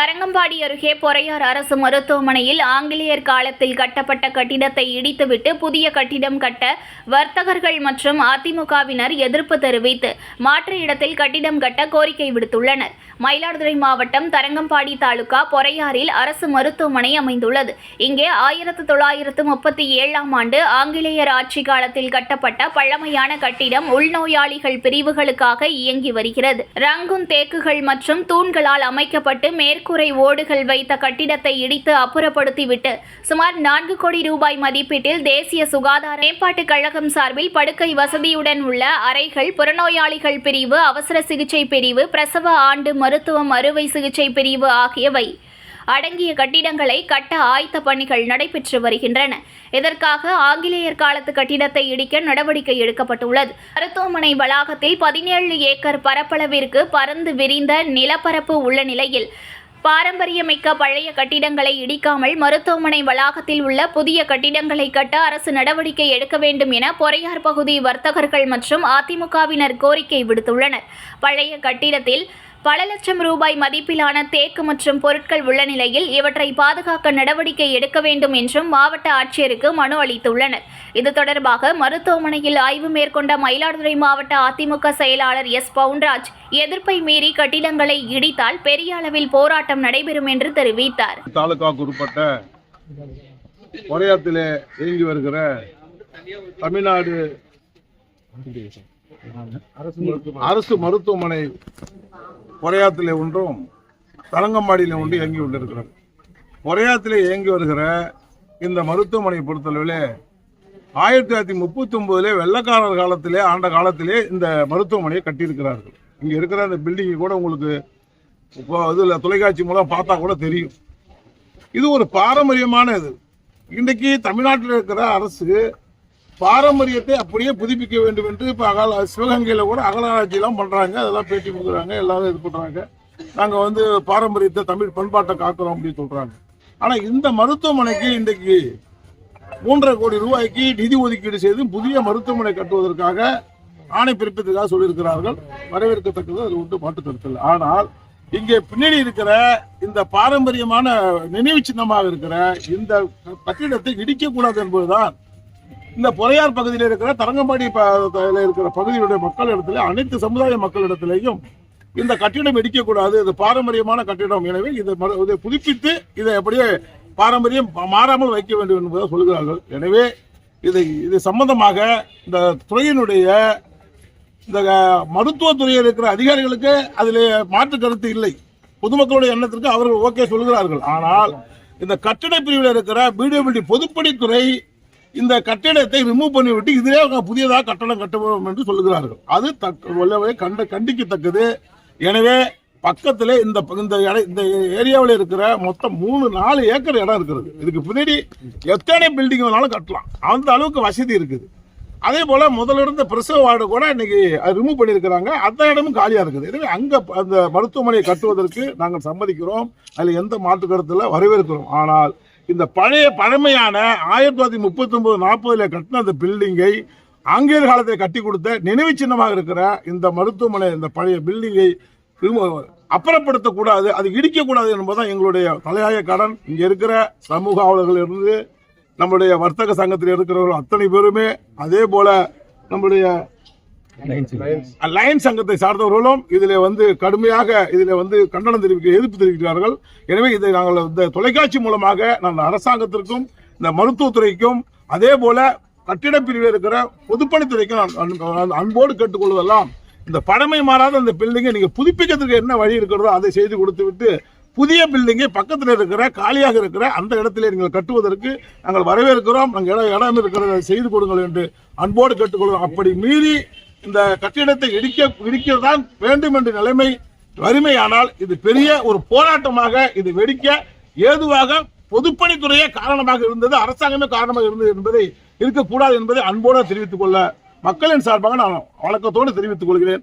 தரங்கம்பாடி அருகே பொறையார் அரசு மருத்துவமனையில் ஆங்கிலேயர் காலத்தில் கட்டப்பட்ட கட்டிடத்தை இடித்துவிட்டு புதிய கட்டிடம் கட்ட வர்த்தகர்கள் மற்றும் அதிமுகவினர் எதிர்ப்பு தெரிவித்து மாற்று இடத்தில் கட்டிடம் கட்ட கோரிக்கை விடுத்துள்ளனர். மயிலாடுதுறை மாவட்டம் தரங்கம்பாடி தாலுகா பொறையாறில் அரசு மருத்துவமனை அமைந்துள்ளது. இங்கே ஆயிரத்து தொள்ளாயிரத்து முப்பத்தி ஏழாம் ஆண்டு ஆங்கிலேயர் ஆட்சி காலத்தில் கட்டப்பட்ட பழமையான கட்டிடம் உள்நோயாளிகள் பிரிவுகளுக்காக இயங்கி வருகிறது. ரங்குன் தேக்குகள் மற்றும் தூண்களால் அமைக்கப்பட்டு மேற்கு மேற்கூரை ஓடுகள் வைத்த கட்டிடத்தை இடித்து அப்புறப்படுத்திவிட்டு சுமார் நான்கு கோடி ரூபாய் மதிப்பீட்டில் தேசிய சுகாதார மேம்பாட்டுக் கழகம் சார்பில் படுக்கை வசதியுடன் உள்ள அறைகள் புறநோயாளிகள் பிரிவு அவசர சிகிச்சை பிரிவு பிரசவ ஆண்டு மருத்துவம் அறுவை சிகிச்சை பிரிவு ஆகியவை அடங்கிய கட்டிடங்களை கட்ட ஆயத்த பணிகள் நடைபெற்று வருகின்றன. இதற்காக ஆங்கிலேயர் காலத்து கட்டிடத்தை இடிக்க நடவடிக்கை எடுக்கப்பட்டுள்ளது. மருத்துவமனை வளாகத்தில் பதினேழு ஏக்கர் பரப்பளவிற்கு பறந்து விரிந்த நிலப்பரப்பு உள்ள நிலையில் பாரம்பரியமிக்க பழைய கட்டிடங்களை இடிக்காமல் மருத்துவமனை வளாகத்தில் உள்ள புதிய கட்டிடங்களை கட்ட அரசு நடவடிக்கை எடுக்க வேண்டும் என பொறையார் பகுதி வர்த்தகர்கள் மற்றும் அதிமுகவினர் கோரிக்கை விடுத்துள்ளனர். பழைய கட்டிடத்தில் பல லட்சம் ரூபாய் மதிப்பிலான தேக்கு மற்றும் பொருட்கள் உள்ள நிலையில் இவற்றை பாதுகாக்க நடவடிக்கை எடுக்க வேண்டும் என்றும் மாவட்ட ஆட்சியருக்கு மனு அளித்துள்ளனர். இது தொடர்பாக மருத்துவமனையில் ஆய்வு மேற்கொண்ட மயிலாடுதுறை மாவட்ட அதிமுக செயலாளர் எஸ். பவுன்ராஜ் எதிர்ப்பை மீறி கட்டிடங்களை இடித்தால் பெரிய அளவில் போராட்டம் நடைபெறும் என்று தெரிவித்தார். தாலுகாவுக்கு இயங்கி வருகிற தமிழ்நாடு அரசு மருத்துவமனை பொறையாத்திலே ஒன்றும் தரங்கம்பாடியில் ஒன்று இயங்கி கொண்டிருக்கிறது. பொறையாத்திலே இயங்கி வருகிற இந்த மருத்துவமனையை பொறுத்தளவில் ஆயிரத்தி தொள்ளாயிரத்தி முப்பத்தி ஒன்பதுல வெள்ளக்காரர் காலத்திலே ஆண்ட காலத்திலே இந்த மருத்துவமனையை கட்டியிருக்கிறார்கள். இங்கே இருக்கிற அந்த பில்டிங்கை கூட உங்களுக்கு இப்போ இதில் தொலைக்காட்சி மூலம் பார்த்தா கூட தெரியும். இது ஒரு பாரம்பரியமான இது. இன்றைக்கு தமிழ்நாட்டில் இருக்கிற அரசு பாரம்பரியத்தை அப்படியே புதுப்பிக்க வேண்டும் என்று இப்போ அகல சிவகங்கையில் கூட அகலாராய்ச்சியெல்லாம் பண்ணுறாங்க அதெல்லாம் பேட்டி கொடுக்குறாங்க. எல்லாரும் இது பண்ணுறாங்க நாங்கள் வந்து பாரம்பரியத்தை தமிழ் பண்பாட்டை காக்கிறோம் அப்படின்னு சொல்கிறாங்க ஆனால் இந்த மருத்துவமனைக்கு இன்றைக்கு மூன்றரை கோடி ரூபாய்க்கு நிதி ஒதுக்கீடு செய்து புதிய மருத்துவமனை கட்டுவதற்காக ஆணை பிறப்பித்ததாக சொல்லியிருக்கிறார்கள். வரவேற்கத்தக்கது. அது ஒன்று மாற்று கருத்தில் ஆனால் இங்கே பின்னாடி இருக்கிற இந்த பாரம்பரியமான நினைவு சின்னமாக இருக்கிற இந்த கட்டிடத்தை இடிக்கக்கூடாது என்பதுதான் இந்த பொறையார் பகுதியில் இருக்கிற தரங்கம்பாடி இருக்கிற பகுதியுடைய மக்கள் இடத்துல அனைத்து சமுதாய மக்களிடத்திலையும் இந்த கட்டிடம் இடிக்கக்கூடாது இது பாரம்பரியமான கட்டிடம். எனவே இதை இதை புதுப்பித்து இதை அப்படியே பாரம்பரியம் மாறாமல் வைக்க வேண்டும் என்பதை சொல்கிறார்கள். எனவே இதை இது சம்பந்தமாக இந்த துறையினுடைய இந்த மருத்துவத்துறையில் இருக்கிற அதிகாரிகளுக்கு அதில் மாற்று கருத்து இல்லை. பொதுமக்களுடைய எண்ணத்திற்கு அவர்கள் ஓகே சொல்கிறார்கள். ஆனால் இந்த கட்டிட பிரிவில் இருக்கிற பிடிபிடி பொதுப்பணித்துறை இந்த கட்டிடத்தை ரிமூவ் பண்ணிவிட்டு இதிலே புதியதாக கட்டணம் கட்டுவோம் என்று சொல்லுகிறார்கள். அது தக்க கண்ட கண்டிக்கத்தக்கது. எனவே பக்கத்திலே இந்த இந்த இந்த ஏரியாவில் இருக்கிற மொத்தம் மூணு நாலு ஏக்கர் இடம் இருக்கிறது. இதுக்கு பின்னாடி எத்தனை பில்டிங் வேணாலும் கட்டலாம். அந்த அளவுக்கு வசதி இருக்குது. அதே போல் முதல்ல இருந்த பிரசவ வார்டு கூட இன்னைக்கு ரிமூவ் பண்ணியிருக்கிறாங்க. அந்த இடமும் காலியாக இருக்குது. எனவே அங்கே அந்த மருத்துவமனையை கட்டுவதற்கு நாங்கள் சம்மதிக்கிறோம். அதில் எந்த மாற்று கருத்தில் வரவேற்கிறோம். ஆனால் இந்த பழைய பழமையான ஆயிரத்தி தொள்ளாயிரத்தி முப்பத்தி ஒன்பது நாற்பதுல கட்டின அந்த பில்டிங்கை ஆங்கிலேயர் காலத்தை கட்டி கொடுத்த நினைவு சின்னமாக இருக்கிற இந்த மருத்துவமனை இந்த பழைய பில்டிங்கை அப்புறப்படுத்தக்கூடாது அது இடிக்கக்கூடாது என்பதுதான் எங்களுடைய தலையாய கடன். இங்க இருக்கிற சமூக ஆவலர்கள் இருந்து நம்முடைய வர்த்தக சங்கத்தில் இருக்கிறவர்கள் அத்தனை பேருமே அதே போல நம்முடைய லயன்ஸ் சங்கத்தை சார்ந்தவர்களும் இதில் வந்து கடுமையாக இதில் வந்து கண்டனம் தெரிவிக்க எதிர்ப்பு தெரிவிக்கிறார்கள். எனவே இதை நாங்கள் இந்த தொலைக்காட்சி மூலமாக நாங்கள் அரசாங்கத்திற்கும் இந்த மருத்துவத்துறைக்கும் அதே போல கட்டிடப் பிரிவில் இருக்கிற பொதுப்பணித்துறைக்கும் அன்போடு கேட்டுக்கொள்வதெல்லாம் இந்த பழமை மாறாத இந்த பில்டிங்கை நீங்க புதுப்பிக்கிறதுக்கு என்ன வழி இருக்கிறதோ அதை செய்து கொடுத்து விட்டு புதிய பில்டிங்கை பக்கத்தில் இருக்கிற காலியாக இருக்கிற அந்த இடத்திலே நீங்கள் கட்டுவதற்கு நாங்கள் வரவேற்கிறோம். நாங்கள் இடம் இடம் இருக்கிறத செய்து கொடுங்கள் என்று அன்போடு கேட்டுக்கொள்கிறோம். அப்படி மீறி இந்த கட்டிடத்தை இடிக்க இடிக்கத்தான் வேண்டும் என்ற நிலைமை வறுமையானால் இது பெரிய ஒரு போராட்டமாக இது வெடிக்க ஏதுவாக பொதுப்பணித்துறையே காரணமாக இருந்தது அரசாங்கமே காரணமாக இருந்தது என்பதை இருக்கக்கூடாது என்பதை அன்போடு தெரிவித்துக் கொள்ள மக்களின் சார்பாக நான் வழக்கத்தோடு தெரிவித்துக் கொள்கிறேன்.